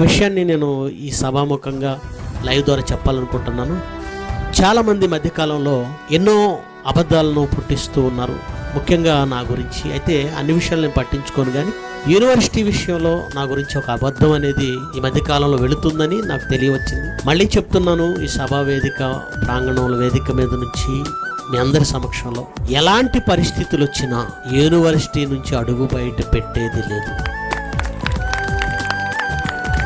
విషయాన్ని నేను ఈ సభాముఖంగా లైవ్ ద్వారా చెప్పాలనుకుంటున్నాను. చాలామంది మధ్యకాలంలో ఎన్నో అబద్ధాలను పుట్టిస్తూ ఉన్నారు. ముఖ్యంగా నా గురించి. అయితే అన్ని విషయాలు నేను పట్టించుకోను కానీ యూనివర్సిటీ విషయంలో నా గురించి ఒక అబద్ధం అనేది ఈ మధ్యకాలంలో వెళుతుందని నాకు తెలియవచ్చింది. మళ్ళీ చెప్తున్నాను ఈ సభా వేదిక ప్రాంగణంలో వేదిక మీద నుంచి మీ అందరి సమక్షంలో. ఎలాంటి పరిస్థితులు వచ్చినా యూనివర్సిటీ నుంచి అడుగు బయట పెట్టేది లేదు.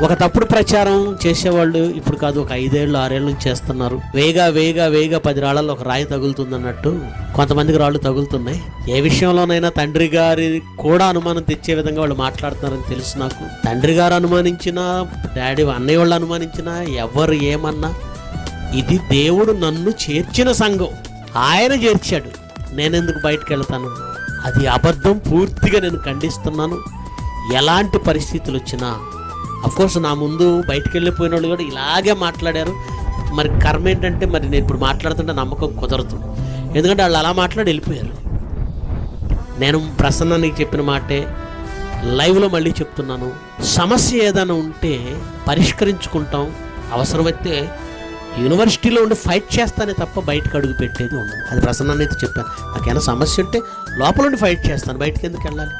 ఒక తప్పుడు ప్రచారం చేసేవాళ్ళు ఇప్పుడు కాదు ఒక ఐదేళ్ళు ఆరేళ్ళ నుంచి చేస్తున్నారు. వేగా వేగా వేగా పది రాళ్ళలో ఒక రాయి తగులుతుంది అన్నట్టు కొంతమందికి రాళ్ళు తగులుతున్నాయి. ఏ విషయంలోనైనా తండ్రి గారి కూడా అనుమానం తెచ్చే విధంగా వాళ్ళు మాట్లాడుతున్నారని తెలుసు నాకు. తండ్రి గారు అనుమానించినా డాడీ అన్నయ్య వాళ్ళు అనుమానించినా ఎవరు ఏమన్నా ఇది దేవుడు నన్ను చేర్చిన సంఘం. ఆయన చేర్చాడు. నేనెందుకు బయటకు వెళ్తాను? అది అబద్ధం పూర్తిగా నేను ఖండిస్తున్నాను. ఎలాంటి పరిస్థితులు వచ్చినా కోర్స్ నా ముందు బయటకు వెళ్ళిపోయిన వాళ్ళు కూడా ఇలాగే మాట్లాడారు. మరి కర్మ ఏంటంటే మరి నేను ఇప్పుడు మాట్లాడుతుంటే నమ్మకం కుదరదు. ఎందుకంటే వాళ్ళు అలా మాట్లాడి వెళ్ళిపోయారు. నేను ప్రసన్నానికి చెప్పిన మాటే లైవ్లో మళ్ళీ చెప్తున్నాను. సమస్య ఏదైనా ఉంటే పరిష్కరించుకుంటాం. అవసరమైతే యూనివర్సిటీలో ఉండి ఫైట్ చేస్తానే తప్ప బయటకు అడుగు పెట్టేది ఉండదు. అది ప్రసన్నాన్ని అయితే చెప్పాను. నాకేమైనా సమస్య ఉంటే లోపల ఉండి ఫైట్ చేస్తాను. బయటకు ఎందుకు వెళ్ళాలి?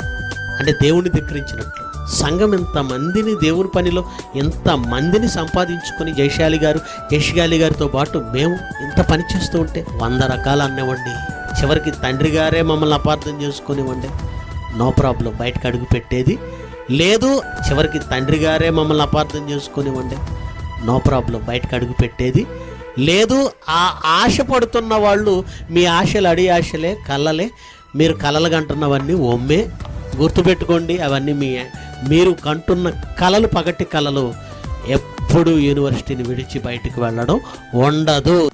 అంటే దేవుణ్ణి ధిక్కరించినట్లు. సంఘం ఇంత మందిని దేవుని పనిలో ఇంతమందిని సంపాదించుకొని జయశాలి గారు యశ్గాలి గారితో పాటు మేము ఇంత పని చేస్తూ ఉంటే వంద రకాలు అన్నివ్వండి చివరికి తండ్రి గారే మమ్మల్ని అపార్థం చేసుకునివ్వండి నో ప్రాబ్లం బయటకు అడుగు పెట్టేది. లేదు చివరికి తండ్రి గారే మమ్మల్ని అపార్థం చేసుకునివ్వండి నో ప్రాబ్లం బయటకు అడుగు పెట్టేది. లేదు ఆ ఆశ పడుతున్న వాళ్ళు మీ ఆశలు అడి ఆశలే కళ్ళలే మీరు కలలు కంటున్నవన్నీ ఒమ్మే. గుర్తుపెట్టుకోండి అవన్నీ మీ మీరు కంటున్న కలలు పగటి కలలు ఎప్పుడు యూనివర్సిటీని విడిచి బయటికి వెళ్ళడం ఉండదు.